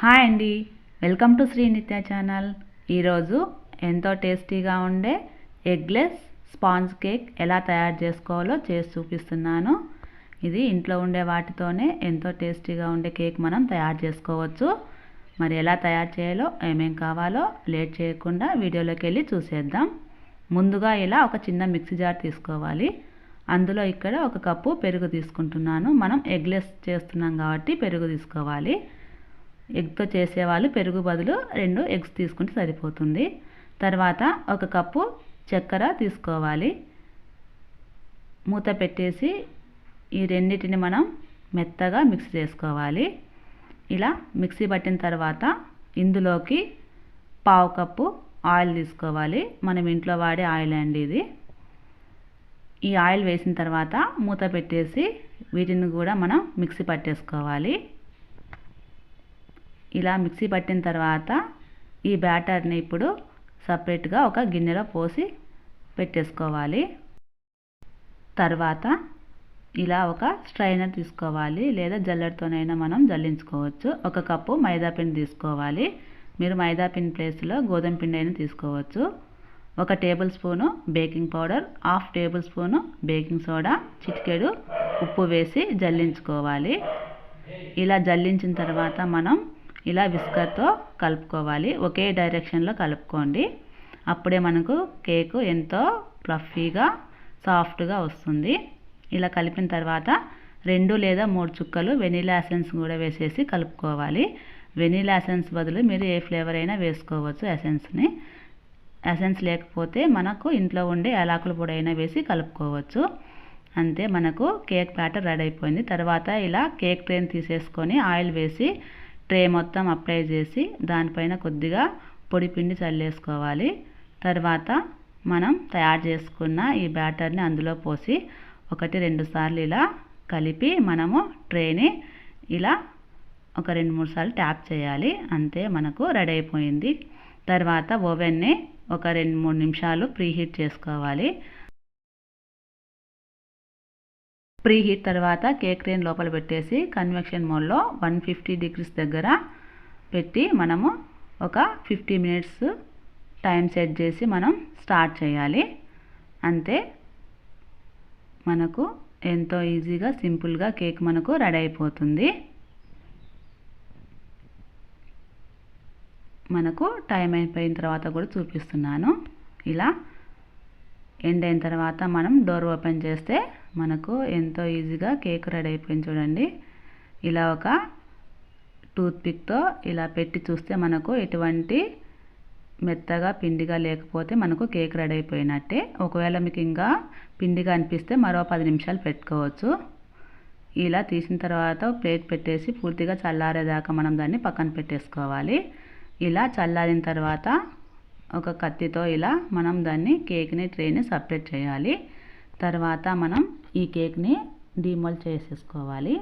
Hi అండి. Welcome to Shri నిత్య channel. ఈరోజు ఎంతో టేస్టీగా ఉండే ఎగ్లెస్ స్పాంజ్ కేక్ ఎలా తయారు చేసుకోవాలో చేసి చూపిస్తున్నాను. ఇది ఇంట్లో ఉండే వాటితోనే ఎంతో టేస్టీగా ఉండే కేక్ మనం తయారు చేసుకోవచ్చు. మరి ఎలా తయారు చేయాలో ఏమేం కావాలో లేట్ చేయకుండా వీడియోలోకి వెళ్ళి చూసేద్దాం. ముందుగా ఇలా ఒక చిన్న మిక్సీ జార్ తీసుకోవాలి. అందులో ఇక్కడ ఒక కప్పు పెరుగు తీసుకుంటున్నాను. మనం ఎగ్లెస్ చేస్తున్నాం కాబట్టి పెరుగు తీసుకోవాలి. ఎగ్తో చేసేవాళ్ళు పెరుగు బదులు రెండు ఎగ్స్ తీసుకుంటే సరిపోతుంది. తర్వాత ఒక కప్పు చక్కెర తీసుకోవాలి. మూత పెట్టేసి ఈ రెండింటిని మనం మెత్తగా మిక్స్ చేసుకోవాలి. ఇలా మిక్సీ పట్టిన తర్వాత ఇందులోకి పావు కప్పు ఆయిల్ తీసుకోవాలి. మనం ఇంట్లో వాడే ఆయిల్ అండి ఇది. ఈ ఆయిల్ వేసిన తర్వాత మూత పెట్టేసి వీటిని కూడా మనం మిక్సీ పట్టేసుకోవాలి. ఇలా మిక్సీ పట్టిన తర్వాత ఈ బ్యాటర్ని ఇప్పుడు సపరేట్గా ఒక గిన్నెలో పోసి పెట్టేసుకోవాలి. తర్వాత ఇలా ఒక స్ట్రైనర్ తీసుకోవాలి లేదా జల్లెడతోనైనా మనం జల్లించుకోవచ్చు. ఒక కప్పు మైదా పిండి తీసుకోవాలి. మీరు మైదా పిండి ప్లేస్లో గోధుమ పిండి అయినా తీసుకోవచ్చు. ఒక table spoon baking powder half table spoon baking soda చిటికెడు ఉప్పు వేసి జల్లించుకోవాలి. ఇలా జల్లించిన తర్వాత మనం ఇలా విస్కర్తో కలుపుకోవాలి. ఒకే డైరెక్షన్లో కలుపుకోండి. అప్పుడే మనకు కేకు ఎంతో ఫ్లఫీగా సాఫ్ట్గా వస్తుంది. ఇలా కలిపిన తర్వాత రెండు లేదా మూడు చుక్కలు వెనీలా ఎసెన్స్ కూడా వేసేసి కలుపుకోవాలి. వెనీలా ఎసెన్స్ బదులు మీరు ఏ ఫ్లేవర్ అయినా వేసుకోవచ్చు ఎసెన్స్ని. ఎసెన్స్ లేకపోతే మనకు ఇంట్లో ఉండే యాలకుల పొడి అయినా వేసి కలుపుకోవచ్చు. అంతే మనకు కేక్ బ్యాటర్ రెడీ అయిపోయింది. తర్వాత ఇలా కేక్ ట్రైన్ తీసేసుకొని ఆయిల్ వేసి ట్రే మొత్తం అప్లై చేసి దానిపైన కొద్దిగా పొడి పిండి చల్లేసుకోవాలి. తర్వాత మనం తయారు చేసుకున్న ఈ బ్యాటర్ని అందులో పోసి ఒకటి రెండు సార్లు ఇలా కలిపి మనము ట్రేని ఇలా ఒక రెండు మూడు సార్లు ట్యాప్ చేయాలి. అంతే మనకు రెడీ అయిపోయింది. తర్వాత ఓవెన్ని ఒక రెండు మూడు నిమిషాలు ప్రీహీట్ చేసుకోవాలి. ప్రీ హీట్ తర్వాత కేక్ రేన్ లోపల పెట్టేసి కన్వెక్షన్ మోడ్లో వన్ ఫిఫ్టీ డిగ్రీస్ దగ్గర పెట్టి మనము ఒక ఫిఫ్టీ మినిట్స్ టైం సెట్ చేసి మనం స్టార్ట్ చేయాలి. అంతే మనకు ఎంతో ఈజీగా సింపుల్గా కేక్ మనకు రెడీ అయిపోతుంది. మనకు టైం అయిపోయిన తర్వాత కూడా చూపిస్తున్నాను. ఇలా ఎండ్ అయిన తర్వాత మనం డోర్ ఓపెన్ చేస్తే మనకు ఎంతో ఈజీగా కేక్ రెడీ అయిపోయింది చూడండి. ఇలా ఒక టూత్పిక్తో ఇలా పెట్టి చూస్తే మనకు ఎటువంటి మెత్తగా పిండిగా లేకపోతే మనకు కేక్ రెడీ అయిపోయినట్టే. ఒకవేళ మీకు ఇంకా పిండిగా అనిపిస్తే మరో పది నిమిషాలు పెట్టుకోవచ్చు. ఇలా తీసిన తర్వాత ప్లేట్ పెట్టేసి పూర్తిగా చల్లారేదాకా మనం దాన్ని పక్కన పెట్టేసుకోవాలి. ఇలా చల్లారిన తర్వాత ఒక కత్తితో ఇలా మనం దాన్ని కేక్ని ట్రేని సపరేట్ చేయాలి. తర్వాత మనం ఈ కేక్ని డీమోల్ చేసేసుకోవాలి.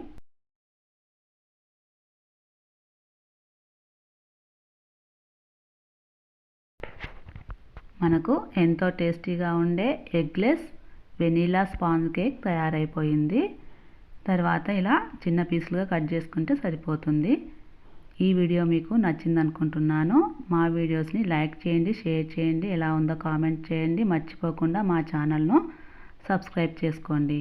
మనకు ఎంతో టేస్టీగా ఉండే ఎగ్లెస్ వెనీలా స్పాంజ్ కేక్ తయారైపోయింది. తర్వాత ఇలా చిన్న పీసులుగా కట్ చేసుకుంటే సరిపోతుంది. ఈ వీడియో మీకు నచ్చింది అనుకుంటున్నాను మా వీడియోస్ని లైక్ చేయండి షేర్ చేయండి ఎలా ఉందో కామెంట్ చేయండి. మర్చిపోకుండా మా ఛానల్ను సబ్స్క్రైబ్ చేసుకోండి.